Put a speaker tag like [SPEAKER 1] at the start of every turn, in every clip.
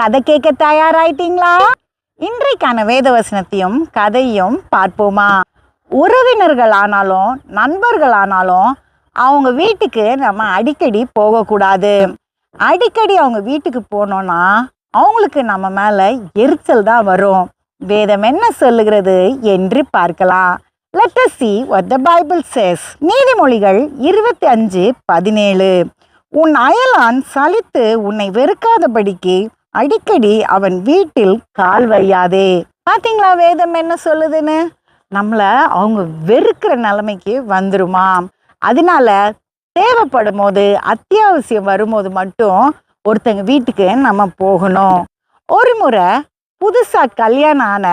[SPEAKER 1] கதை கேட்க தயாராயிட்டீங்களா? இன்றைக்கான வேதவசனத்தையும் கதையும் பார்ப்போமா? உறவினர்கள் ஆனாலும் நண்பர்கள் ஆனாலும் அவங்க வீட்டுக்கு நம்ம அடிக்கடி போகக்கூடாது. அடிக்கடி அவங்க வீட்டுக்கு போனோம்னா அவங்களுக்கு நம்ம மேலே எரிச்சல் தான் வரும். வேதம் என்ன சொல்லுகிறது என்று பார்க்கலாம். Let see see the Bible Bible நீதிமொழிகள் இருபத்தி அஞ்சு பதினேழு. உன் அயலான் சலித்து உன்னை வெறுக்காதபடிக்கு அடிக்கடி அவன் வீட்டில் கால் வையாதே. பாத்தீங்களா வேதம் என்ன சொல்லுதுன்னு? நம்மள அவங்க வெறுக்கிற நிலைமைக்கு வந்துருமா அதனால தேவைப்படும் போது அத்தியாவசியம் வரும்போது மட்டும் ஒருத்தங்க வீட்டுக்கு நம்ம போகணும். ஒரு முறை புதுசா கல்யாணம் ஆன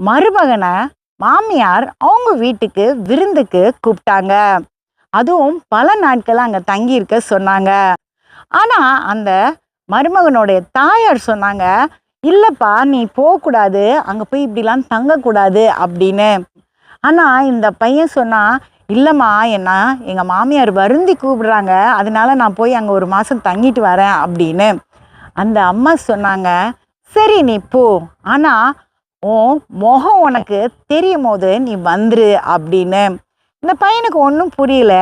[SPEAKER 1] மருமகனை மாமியார் அவங்க வீட்டுக்கு விருந்துக்கு கூப்பிட்டாங்க. அதுவும் பல நாட்கள் அங்கே தங்கியிருக்க சொன்னாங்க. ஆனால் அந்த மருமகனுடைய தாயார் சொன்னாங்க இல்லைப்பா நீ போகக்கூடாது அங்கே போய் இப்படிலாம் தங்கக்கூடாது அப்படின்னு. ஆனால் இந்த பையன் சொன்னால் இல்லைம்மா என்ன எங்கள் மாமியார் வருந்தி கூப்பிடுறாங்க அதனால நான் போய் அங்கே ஒரு மாதம் தங்கிட்டு வரேன் அப்படின்னு. அந்த அம்மா சொன்னாங்க சரி நீ போ. ஆனால் உன் முகம் உனக்கு தெரியும் போது நீ வந்துரு அப்படின்னு. இந்த பையனுக்கு ஒன்றும் புரியல.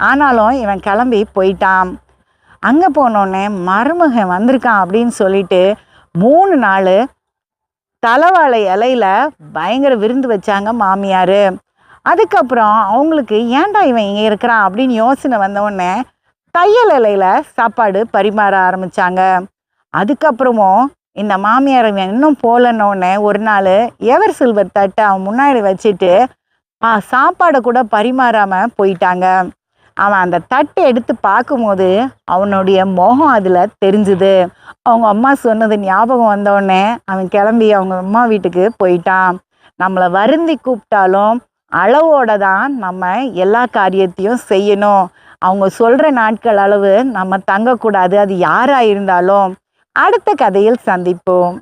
[SPEAKER 1] ஆனாலும் இவன் கிளம்பி போயிட்டான். அங்கே போனோடனே மருமகன் வந்திருக்கான் அப்படின்னு சொல்லிட்டு மூணு நாள் தலைவாழை இலையில பயங்கர விருந்து வச்சாங்க மாமியார். அதுக்கப்புறம் அவங்களுக்கு ஏன்டா இவன் இங்கே இருக்கிறான் அப்படின்னு யோசனை வந்தவுடனே தையல் இலையில சாப்பாடு பரிமாற ஆரம்பிச்சாங்க. அதுக்கப்புறமும் இந்த மாமியார் இவன் இன்னும் போலன்னொடனே ஒரு நாள் எவர் சில்வர் தட்டை அவன் முன்னாடி வச்சுட்டு சாப்பாடை கூட பரிமாறாமல் போயிட்டாங்க. அவன் அந்த தட்டை எடுத்து பார்க்கும்போது அவனுடைய முகம் அதில் தெரிஞ்சுது. அவங்க அம்மா சொன்னது ஞாபகம் வந்தவுடனே அவன் கிளம்பி அவங்க அம்மா வீட்டுக்கு போயிட்டான். நம்மளை வருந்தி கூப்பிட்டாலும் அளவோட தான் நம்ம எல்லா காரியத்தையும் செய்யணும். அவங்க சொல்கிற நாட்கள் அளவு நம்ம தங்கக்கூடாது. அது யாராக இருந்தாலும் அடுத்த கதையில் சந்திப்போம்.